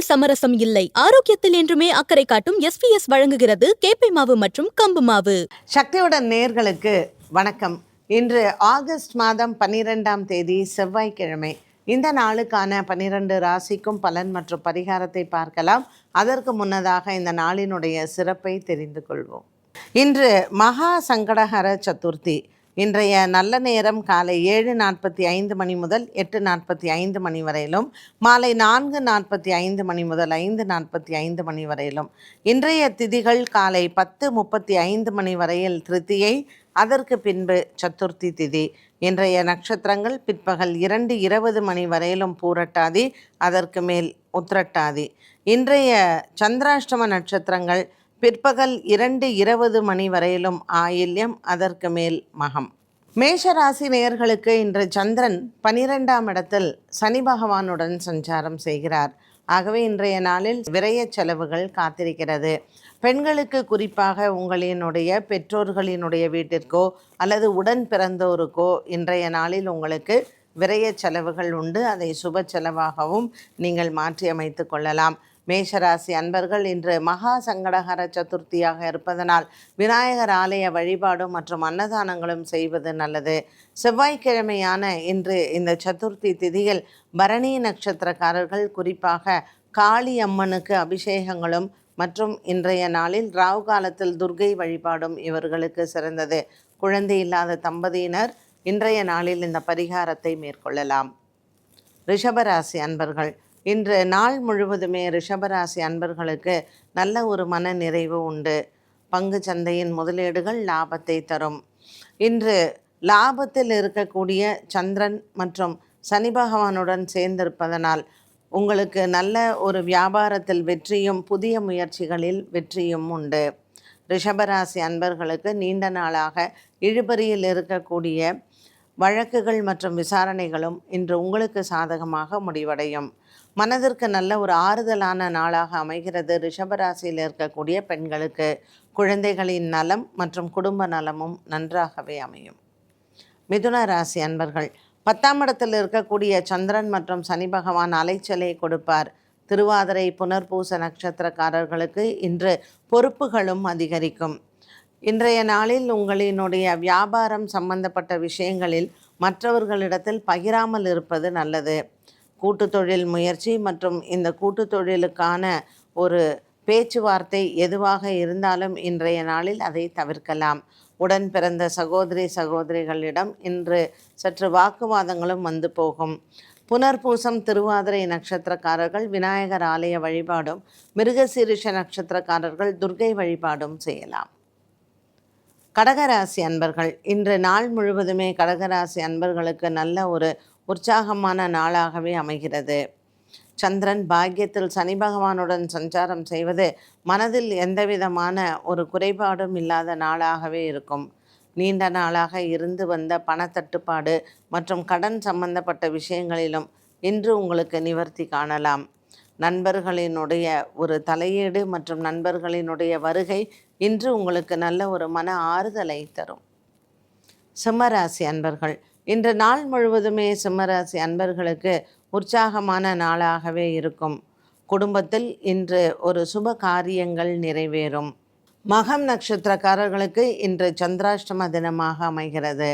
உணவில் சமரசம் இல்லை. ஆரோக்கியத்தில் என்றுமே அக்கறை காட்டும் எஸ்பிஎஸ் வழங்குகிறது கேப்பை மாவு மற்றும் கம்பு மாவு. சக்தியுடன் நேர்களுக்கு வணக்கம். இன்று ஆகஸ்ட் மாதம் பன்னிரெண்டாம் தேதி செவ்வாய்க்கிழமை. இந்த நாளுக்கான பன்னிரண்டு ராசிக்கும் பலன் மற்றும் பரிகாரத்தை பார்க்கலாம். அதற்கு முன்னதாக இந்த நாளினுடைய சிறப்பை தெரிந்து கொள்வோம். இன்று மகா சங்கடஹர சதுர்த்தி. இன்றைய நல்ல நேரம் காலை ஏழு நாற்பத்தி ஐந்து மணி முதல் எட்டு நாற்பத்தி ஐந்து மணி வரையிலும் மாலை நான்கு நாற்பத்தி ஐந்து மணி முதல் ஐந்து நாற்பத்தி ஐந்து மணி வரையிலும். இன்றைய திதிகள் காலை பத்து முப்பத்தி ஐந்து மணி வரையில் திருத்தியை அதற்கு பின்பு சதுர்த்தி திதி. இன்றைய நட்சத்திரங்கள் பிற்பகல் இரண்டு இருபது மணி வரையிலும் பூரட்டாதி அதற்கு மேல் உத்திரட்டாதி. இன்றைய சந்திராஷ்டம நட்சத்திரங்கள் பிற்பகல் இரண்டு இருபது மணி வரையிலும் ஆயில்யம் அதற்கு மேல் மகம். மேஷராசி நேயர்களுக்கு இன்று சந்திரன் பனிரெண்டாம் இடத்தில் சனி பகவானுடன் சஞ்சாரம் செய்கிறார். ஆகவே இன்றைய நாளில் விரைய செலவுகள் காத்திருக்கிறது. பெண்களுக்கு குறிப்பாக உங்களினுடைய பெற்றோர்களினுடைய வீட்டிற்கோ அல்லது உடன் பிறந்தோருக்கோ இன்றைய நாளில் உங்களுக்கு விரைய செலவுகள் உண்டு. அதை சுப செலவாகவும் நீங்கள் மாற்றி அமைத்து கொள்ளலாம். மேஷராசி அன்பர்கள் இன்று மகா சங்கடகர சதுர்த்தியாக இருப்பதனால் விநாயகர் ஆலய வழிபாடு மற்றும் அன்னதானங்களும் செய்வது நல்லது. செவ்வாய்க்கிழமையான இன்று இந்த சதுர்த்தி திதியில் பரணி நட்சத்திரக்காரர்கள் குறிப்பாக காளி அம்மனுக்கு அபிஷேகங்களும் மற்றும் இன்றைய நாளில் ராவு காலத்தில் துர்கை வழிபாடும் இவர்களுக்கு சிறந்தது. குழந்தை இல்லாத தம்பதியினர் இன்றைய நாளில் இந்த பரிகாரத்தை மேற்கொள்ளலாம். ரிஷபராசி அன்பர்கள் இன்று நாள் முழுவதுமே ரிஷபராசி அன்பர்களுக்கு நல்ல ஒரு மன நிறைவு உண்டு. பங்கு சந்தையின் முதலீடுகள் லாபத்தை தரும். இன்று லாபத்தில் இருக்கக்கூடிய சந்திரன் மற்றும் சனி பகவானுடன் சேர்ந்திருப்பதனால் உங்களுக்கு நல்ல ஒரு வியாபாரத்தில் வெற்றியும் புதிய முயற்சிகளில் வெற்றியும் உண்டு. ரிஷபராசி அன்பர்களுக்கு நீண்ட நாளாக இழுபறியில் இருக்கக்கூடிய வழக்குகள் மற்றும் விசாரணைகளும் இன்று உங்களுக்கு சாதகமாக முடிவடையும். மனதிற்கு நல்ல ஒரு ஆறுதலான நாளாக அமைகிறது. ரிஷபராசியில் இருக்கக்கூடிய பெண்களுக்கு குழந்தைகளின் நலம் மற்றும் குடும்ப நலமும் நன்றாகவே அமையும். மிதுன ராசி அன்பர்கள் பத்தாம் இடத்தில் இருக்கக்கூடிய சந்திரன் மற்றும் சனி பகவான் அலைச்சலை கொடுப்பார். திருவாதிரை புனர்பூச நட்சத்திரக்காரர்களுக்கு இன்று பொறுப்புகளும் அதிகரிக்கும். இன்றைய நாளில் உங்களினுடைய வியாபாரம் சம்பந்தப்பட்ட விஷயங்களில் மற்றவர்களிடத்தில் பகிராமல் இருப்பது நல்லது. கூட்டு தொழில் முயற்சி மற்றும் இந்த கூட்டு தொழிலுக்கான ஒரு பேச்சுவார்த்தை எதுவாக இருந்தாலும் இன்றைய நாளில் அதை தவிர்க்கலாம். உடன் பிறந்த சகோதரி சகோதரிகளிடம் இன்று சற்று வாக்குவாதங்களும் வந்து போகும். புனர்பூசம் திருவாதிரை நட்சத்திரக்காரர்கள் விநாயகர் ஆலய வழிபாடும் மிருகசீரிஷ நட்சத்திரக்காரர்கள் துர்கை வழிபாடும் செய்யலாம். கடகராசி அன்பர்கள் இன்று நாள் முழுவதுமே கடகராசி அன்பர்களுக்கு நல்ல ஒரு உற்சாகமான நாளாகவே அமைகிறது. சந்திரன் பாக்கியத்தில் சனி பகவானுடன் சஞ்சாரம் செய்வது மனதில் எந்தவிதமான ஒரு குறைபாடும் இல்லாத நாளாகவே இருக்கும். நீண்ட நாளாக இருந்து வந்த பணத்தட்டுப்பாடு மற்றும் கடன் சம்பந்தப்பட்ட விஷயங்களிலும் இன்று உங்களுக்கு நிவர்த்தி காணலாம். நண்பர்களினுடைய ஒரு தலையீடு மற்றும் நண்பர்களினுடைய வருகை இன்று உங்களுக்கு நல்ல ஒரு மன ஆறுதலை தரும். சிம்மராசி அன்பர்கள் இன்று நாள் முழுவதுமே சிம்மராசி அன்பர்களுக்கு உற்சாகமான நாளாகவே இருக்கும். குடும்பத்தில் இன்று ஒரு சுப காரியங்கள் நிறைவேறும். மகம் நட்சத்திரக்காரர்களுக்கு இன்று சந்திராஷ்டம தினமாக அமைகிறது.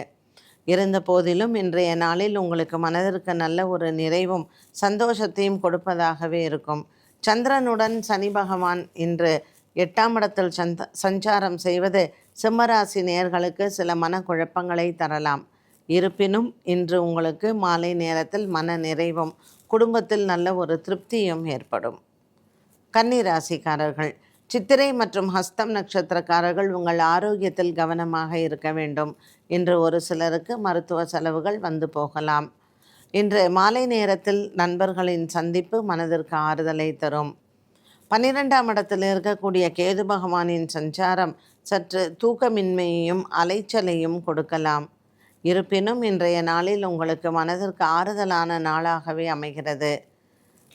இருந்த போதிலும் இன்றைய நாளில் உங்களுக்கு மனதிற்கு நல்ல ஒரு நிறைவும் சந்தோஷத்தையும் கொடுப்பதாகவே இருக்கும். சந்திரனுடன் சனி பகவான் இன்று எட்டாம் இடத்தில் சந்த சஞ்சாரம் செய்வது சிம்மராசி நேர்களுக்கு சில மனக்குழப்பங்களை தரலாம். இருப்பினும் இன்று உங்களுக்கு மாலை நேரத்தில் மன நிறைவும் குடும்பத்தில் நல்ல ஒரு திருப்தியும் ஏற்படும். கன்னிராசிக்காரர்கள் சித்திரை மற்றும் ஹஸ்தம் நட்சத்திரக்காரர்கள் உங்கள் ஆரோக்கியத்தில் கவனமாக இருக்க வேண்டும். இன்று ஒரு சிலருக்கு மருத்துவ செலவுகள் வந்து போகலாம். இன்று மாலை நேரத்தில் நண்பர்களின் சந்திப்பு மனதிற்கு ஆறுதலை தரும். பன்னிரெண்டாம் இடத்தில் இருக்கக்கூடிய கேது பகவானின் சஞ்சாரம் சற்று தூக்கமின்மையையும் அலைச்சலையும் கொடுக்கலாம். இருப்பினும் இன்றைய நாளில் உங்களுக்கு மனதிற்கு ஆறுதலான நாளாகவே அமைகிறது.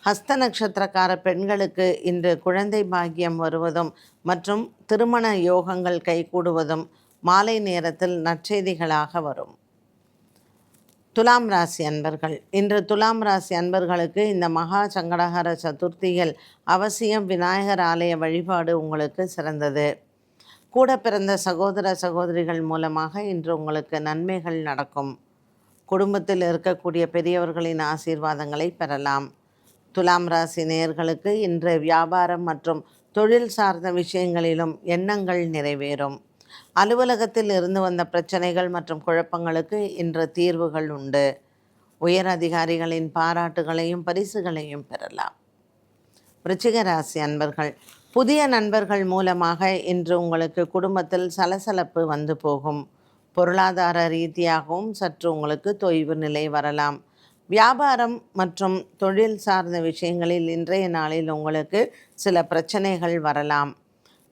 ஹஸ்த நட்சத்திரக்கார பெண்களுக்கு இன்று குழந்தை பாக்கியம் வருவதும் மற்றும் திருமண யோகங்கள் கைகூடுவதும் மாலை நேரத்தில் நற்செய்திகளாக வரும். துலாம் ராசி அன்பர்கள். இன்று துலாம் ராசி அன்பர்களுக்கு இந்த மகா சங்கடகர சதுர்த்தியில் அவசியம் விநாயகர் ஆலய வழிபாடு உங்களுக்கு சிறந்தது. கூட பிறந்த சகோதர சகோதரிகள் மூலமாக இன்று உங்களுக்கு நன்மைகள் நடக்கும். குடும்பத்தில் இருக்கக்கூடிய பெரியவர்களின் ஆசீர்வாதங்களை பெறலாம். துலாம் ராசி நேயர்களுக்கு இன்று வியாபாரம் மற்றும் தொழில் சார்ந்த விஷயங்களிலும் எண்ணங்கள் நிறைவேறும். அலுவலகத்தில் இருந்து வந்த பிரச்சனைகள் மற்றும் குழப்பங்களுக்கு இன்று தீர்வுகள் உண்டு. உயர் அதிகாரிகளின் பாராட்டுகளையும் பரிசுகளையும் பெறலாம். விருச்சிக ராசி அன்பர்கள் புதிய நண்பர்கள் மூலமாக இன்று உங்களுக்கு குடும்பத்தில் சலசலப்பு வந்து போகும். பொருளாதார ரீதியாகவும் சற்று உங்களுக்கு தொய்வு நிலை வரலாம். வியாபாரம் மற்றும் தொழில் சார்ந்த விஷயங்களில் இன்றைய நாளில் உங்களுக்கு சில பிரச்சனைகள் வரலாம்.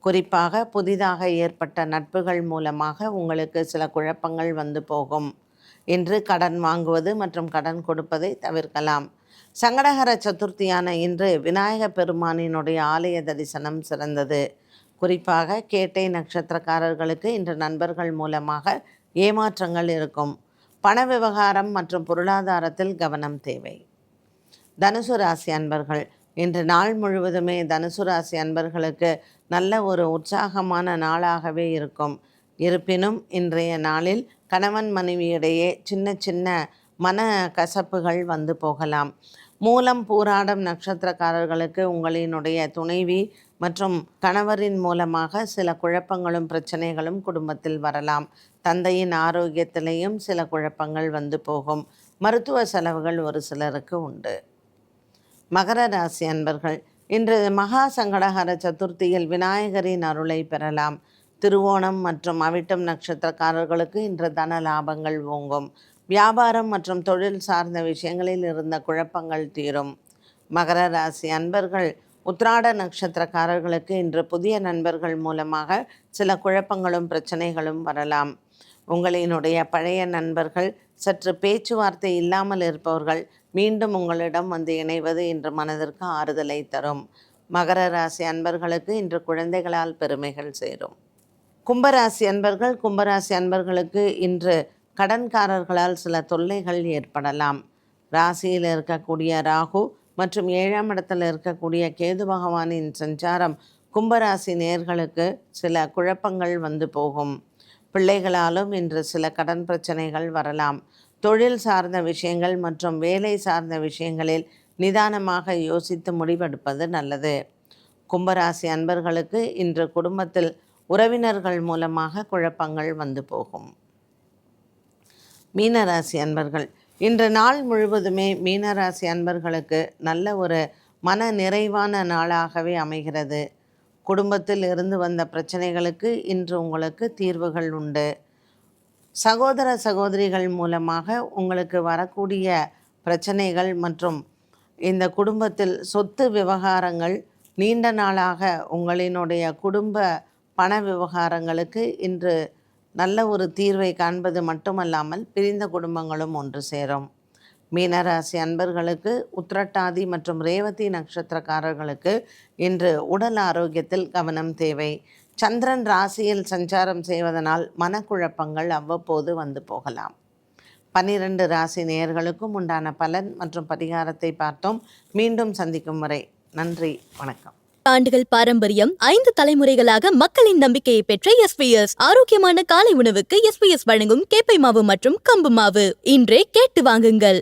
குறிப்பாக புதிதாக ஏற்பட்ட நட்புகள் மூலமாக உங்களுக்கு சில குழப்பங்கள் வந்து போகும். இன்று கடன் வாங்குவது மற்றும் கடன் கொடுப்பதை தவிர்க்கலாம். சங்கடகர சதுர்த்தியான இன்று விநாயக பெருமானினுடைய ஆலய தரிசனம் சிறந்தது. குறிப்பாக கேட்டை நட்சத்திரக்காரர்களுக்கு இன்று நண்பர்கள் மூலமாக ஏமாற்றங்கள் இருக்கும். பண விவகாரம் மற்றும் பொருளாதாரத்தில் கவனம் தேவை. தனுசு ராசி அன்பர்கள் இன்று நாள் முழுவதுமே தனுசு ராசி அன்பர்களுக்கு நல்ல ஒரு உற்சாகமான நாளாகவே இருக்கும். இருப்பினும் இன்றைய நாளில் கணவன் மனைவியிடையே சின்ன சின்ன மன கசப்புகள் வந்து போகலாம். மூலம் பூராடம் நட்சத்திரக்காரர்களுக்கு உங்களினுடைய துணைவி மற்றும் கணவரின் மூலமாக சில குழப்பங்களும் பிரச்சனைகளும் குடும்பத்தில் வரலாம். தந்தையின் ஆரோக்கியத்திலேயும் சில குழப்பங்கள் வந்து போகும். மருத்துவ செலவுகள் ஒரு சிலருக்கு உண்டு. மகர ராசி அன்பர்கள் இன்று மகா சங்கடஹர சதுர்த்தியில் விநாயகரின் அருளை பெறலாம். திருவோணம் மற்றும் அவிட்டம் நட்சத்திரக்காரர்களுக்கு இன்று தன லாபங்கள் ஓங்கும். வியாபாரம் மற்றும் தொழில் சார்ந்த விஷயங்களில் இருந்த குழப்பங்கள் தீரும். மகர ராசி அன்பர்கள் உத்ராட நட்சத்திரக்காரர்களுக்கு இன்று புதிய நண்பர்கள் மூலமாக சில குழப்பங்களும் பிரச்சனைகளும் வரலாம். உங்களினுடைய பழைய நண்பர்கள் சற்று பேச்சுவார்த்தை இல்லாமல் இருப்பவர்கள் மீண்டும் உங்களிடம் வந்து இணைவது இன்று மனதிற்கு ஆறுதலை தரும். மகர ராசி அன்பர்களுக்கு இன்று குழந்தைகளால் பெருமைகள் சேரும். கும்பராசி அன்பர்கள் கும்பராசி அன்பர்களுக்கு இன்று கடன்காரர்களால் சில தொல்லைகள் ஏற்படலாம். ராசியில் இருக்கக்கூடிய ராகு மற்றும் ஏழாம் இடத்தில் இருக்கக்கூடிய கேது பகவானின் சஞ்சாரம் கும்பராசி நேர்களுக்கு சில குழப்பங்கள் வந்து போகும். பிள்ளைகளாலும் இன்று சில கடன் பிரச்சனைகள் வரலாம். தொழில் சார்ந்த விஷயங்கள் மற்றும் வேலை சார்ந்த விஷயங்களில் நிதானமாக யோசித்து முடிவெடுப்பது நல்லது. கும்பராசி அன்பர்களுக்கு இன்று குடும்பத்தில் உறவினர்கள் மூலமாக குழப்பங்கள் வந்து போகும். மீனராசி அன்பர்கள் இன்று நாள் முழுவதுமே மீனராசி அன்பர்களுக்கு நல்ல ஒரு மன நிறைவான நாளாகவே அமைகிறது. குடும்பத்தில் இருந்து வந்த பிரச்சனைகளுக்கு இன்று உங்களுக்கு தீர்வுகள் உண்டு. சகோதர சகோதரிகள் மூலமாக உங்களுக்கு வரக்கூடிய பிரச்சனைகள் மற்றும் இந்த குடும்பத்தில் சொத்து விவகாரங்கள் நீண்ட நாளாக உங்களினுடைய குடும்ப பண விவகாரங்களுக்கு இன்று நல்ல ஒரு தீர்வை காண்பது மட்டுமல்லாமல் பிரிந்த குடும்பங்களும் ஒன்று சேரும். மீனராசி அன்பர்களுக்கு உத்திரட்டாதி மற்றும் ரேவதி நட்சத்திரக்காரர்களுக்கு இன்று உடல் ஆரோக்கியத்தில் கவனம் தேவை. சந்திரன் ராசியில் சஞ்சாரம் செய்வதனால் மனக்குழப்பங்கள் அவ்வப்போது வந்து போகலாம். பன்னிரண்டு ராசி நேயர்களுக்கும் உண்டான பலன் மற்றும் பரிகாரத்தை பார்த்தோம். மீண்டும் சந்திக்கும் வரை நன்றி வணக்கம். ஆண்டுகள் பாரம்பரியம் ஐந்து தலைமுறைகளாக மக்களின் நம்பிக்கையை பெற்ற எஸ்பிஎஸ் ஆரோக்கியமான காலை உணவுக்கு எஸ்பிஎஸ் வழங்கும் கேப்பை மாவு மற்றும் கம்பு மாவு. இன்றே கேட்டு வாங்குங்கள்.